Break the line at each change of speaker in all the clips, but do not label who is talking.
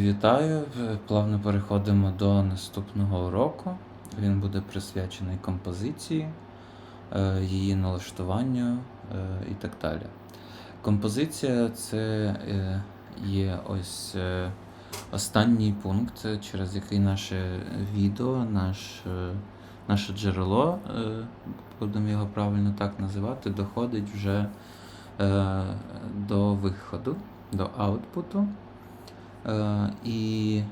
Вітаю! Плавно переходимо до наступного уроку. Він буде присвячений композиції, е, її налаштуванню е, і так далі. Композиція це е, є ось е, останній пункт, через який наше відео, наш, е, наше джерело, е, будемо його правильно так називати, доходить вже е, до виходу, до аутпуту. Е, І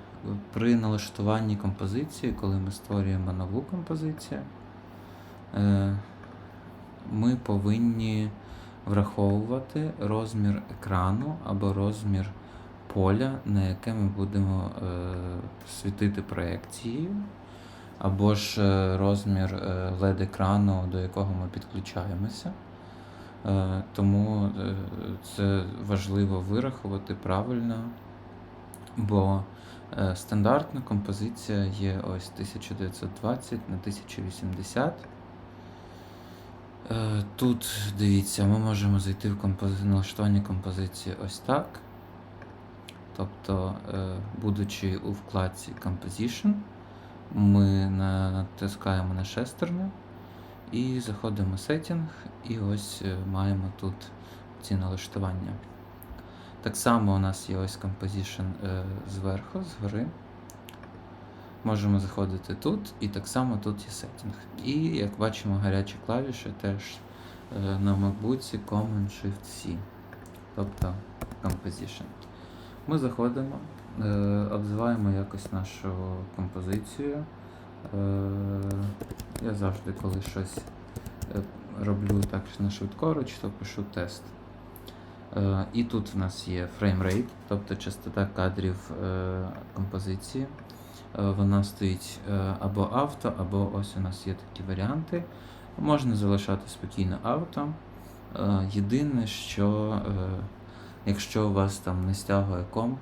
при налаштуванні композиції, коли ми створюємо нову композицію, е, ми повинні враховувати розмір екрану або розмір поля, на яке ми будемо е, світити проекцією, або ж розмір LED-екрану, до якого ми підключаємося. Тому це важливо вирахувати правильно. Бо е, стандартна композиція є ось 1920 на 1080. Е, тут дивіться, ми можемо зайти в компози... налаштування композиції ось так. Тобто, е, будучи у вкладці Composition, ми натискаємо на шестерню і заходимо в Setting, і ось маємо тут ці налаштування. Так само у нас є ось Composition е, зверху, згори. Можемо заходити тут, і так само тут є Setting. І, як бачимо, гарячі клавіші теж е, на MacBook Command-Shift-C, тобто Composition. Ми заходимо, е, обзиваємо якось нашу композицію. Е, я завжди, коли щось роблю так на швидкоруч, то пишу тест. Е, І тут в нас є фреймрейт, тобто частота кадрів е, композиції. Е, Вона стоїть або авто, або ось у нас є такі варіанти. Можна залишати спокійно авто. Єдине, що якщо у вас там не стягує комп,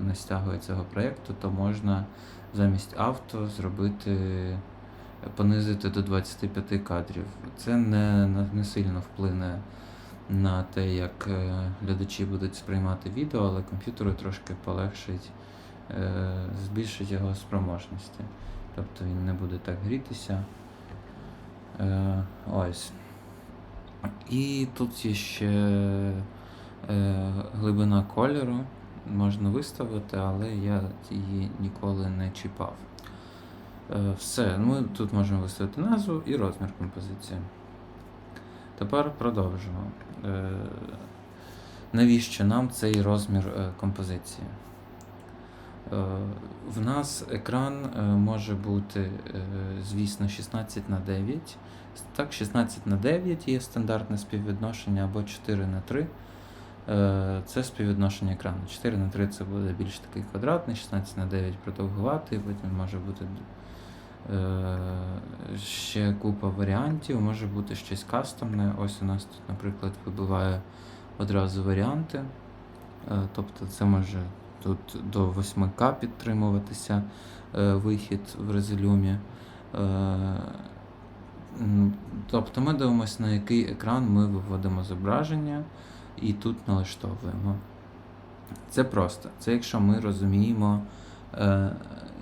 не стягує цього проєкту, то можна замість авто зробити, понизити до 25 кадрів. Це не, не сильно вплине на те, як е, глядачі будуть сприймати відео, але комп'ютеру трошки полегшить, е, збільшить його спроможності. Тобто він не буде так грітися. Е, Ось. І тут є ще глибина кольору. Можна виставити, але я її ніколи не чіпав. Все, ми тут можемо виставити назву і розмір композиції. Тепер продовжимо. Е, Навіщо нам цей розмір е, композиції? Е, В нас екран може бути, звісно, 16 на 9. Так, 16 на 9 є стандартне співвідношення або 4 на 3. Е, Це співвідношення екрану. 4 на 3 це буде більш такий квадратний, 16 на 9 продовгуватий, потім може бути ще купа варіантів, може бути щось кастомне. Ось у нас тут, наприклад, вибиває одразу варіанти. Е, Тобто це може тут до 8К підтримуватися е, вихід в резолюмі. Е, Тобто ми дивимося, на який екран ми виводимо зображення і тут налаштовуємо. Це просто. Це якщо ми розуміємо, е,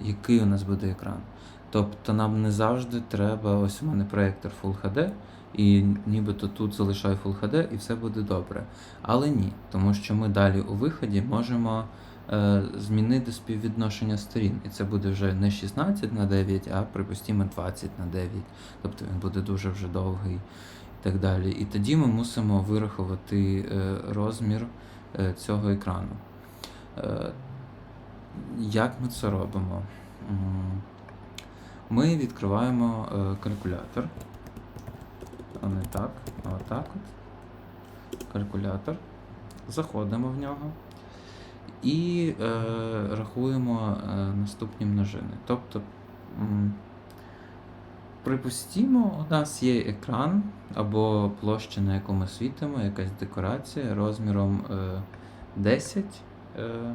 який у нас буде екран. Тобто нам не завжди треба, ось у мене проєктор Full HD, і нібито тут залишаю Full HD і все буде добре. Але ні, тому що ми далі у виході можемо е, змінити співвідношення сторін. І це буде вже не 16 на 9, а припустімо 20 на 9. Тобто він буде дуже вже довгий і так далі. І тоді ми мусимо вирахувати е, розмір е, цього екрану. Е, як ми це робимо? Ми відкриваємо е, калькулятор. А не так, а отак от. Калькулятор. Заходимо в нього і е, рахуємо е, наступні множини. Тобто, м, припустімо, у нас є екран або площа, на яку ми світимо, якась декорація розміром е, 10 е,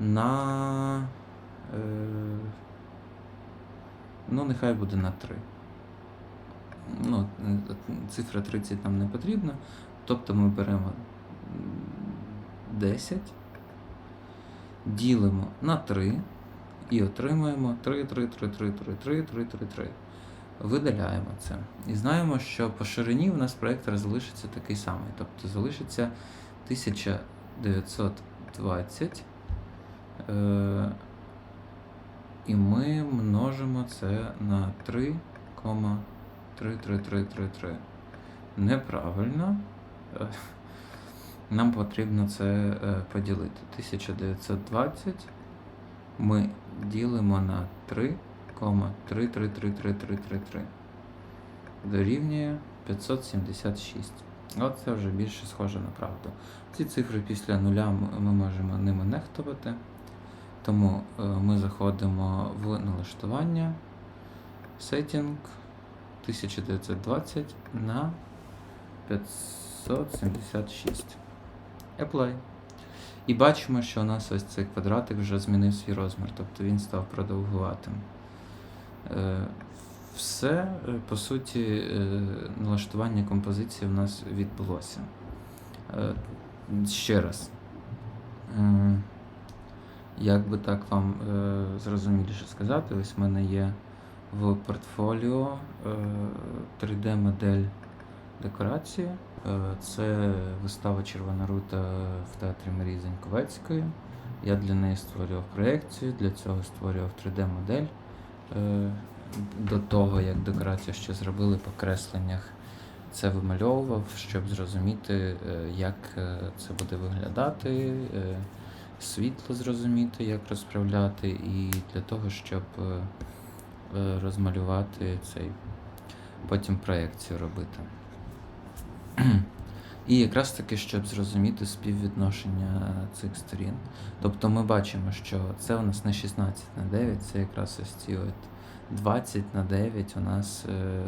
на. Е, ну, нехай буде на 3. Ну, цифра 30 нам не потрібна. Тобто ми беремо 10 ділимо на 3 і отримуємо 3, 3, 3, 3, 3, 3, 3, 3, 3. Видаляємо це. І знаємо, що по ширині у нас проєктор залишиться такий самий. Тобто залишиться 1920. І ми множимо це на 3,33333. Неправильно. Е, Нам потрібно це е, поділити. 1920 ми ділимо на 3,3333333. Дорівнює 576. От це вже більше схоже на правду. Ці цифри після нуля ми можемо ними нехтувати. Тому е, ми заходимо в налаштування, Setting 1920 на 576. Apply. І бачимо, що у нас ось цей квадратик вже змінив свій розмір, тобто він став продовгуватим. Е, Все, е, по суті, налаштування композиції в нас відбулося. Ще раз. Як би так вам е, зрозуміліше сказати, ось в мене є в портфоліо е, 3D-модель декорації. Е, Це вистава Червона рута в театрі Марії Заньковецької. Я для неї створював проєкцію, для цього створював 3D-модель. Е, До того, як декорацію ще зробили по кресленнях, це вимальовував, щоб зрозуміти, е, як е, це буде виглядати, е, світло зрозуміти, як розправляти, і для того, щоб е, е, розмалювати цей, потім проєкцію робити. І якраз таки, щоб зрозуміти співвідношення цих сторін. Тобто ми бачимо, що це у нас не 16 на 9, це якраз ось ці от 20 на 9 у нас е,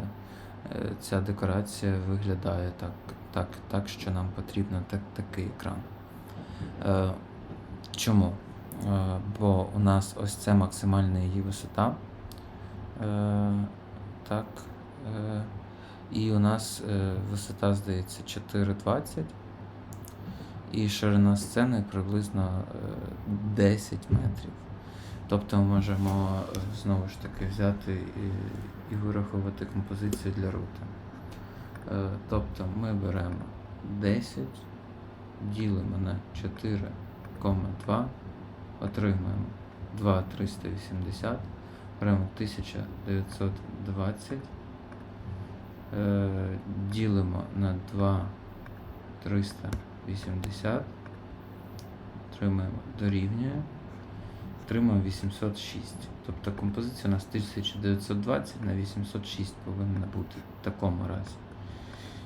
е, ця декорація виглядає так, так, так що нам потрібно так, такий екран. Е, чому? Е, бо у нас ось це максимальна її висота. Е, так. Е, і у нас висота, здається, 4,20. І ширина сцени приблизно е, 10 метрів. Тобто ми можемо знову ж таки взяти і, і вирахувати композицію для рути. Е, тобто ми беремо 10, ділимо на 4,2, отримуємо 2,380, беремо 1920. Е, ділимо на 2 380, отримаємо дорівнює, отримаємо 806. Тобто композиція у нас 1920 на 806 повинна бути в такому разі.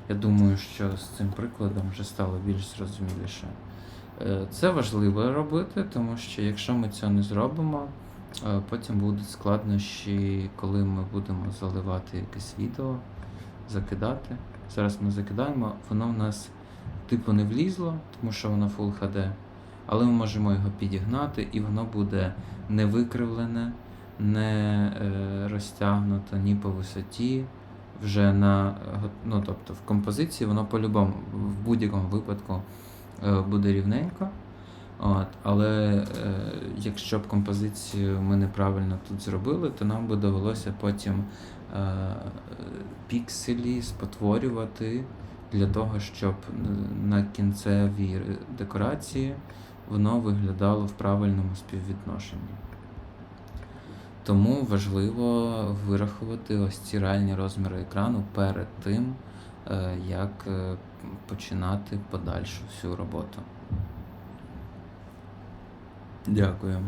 Я думаю, що з цим прикладом вже стало більш зрозуміліше. Е, Це важливо робити, тому що якщо ми цього не зробимо, е, потім будуть складнощі, коли ми будемо заливати якесь відео закидати. Зараз ми закидаємо, воно в нас типу не влізло, тому що воно Full HD, але ми можемо його підігнати і воно буде не викривлене, не е, розтягнуто ні по висоті. Вже на ну, тобто в композиції воно по-любому в будь-якому випадку буде рівненько. От, але е, якщо б композицію ми неправильно тут зробили, то нам би довелося потім е, пікселі спотворювати для того, щоб на кінцевій декорації воно виглядало в правильному співвідношенні. Тому важливо вирахувати ось ці реальні розміри екрану перед тим, е, як е, починати подальшу всю роботу. Дякую.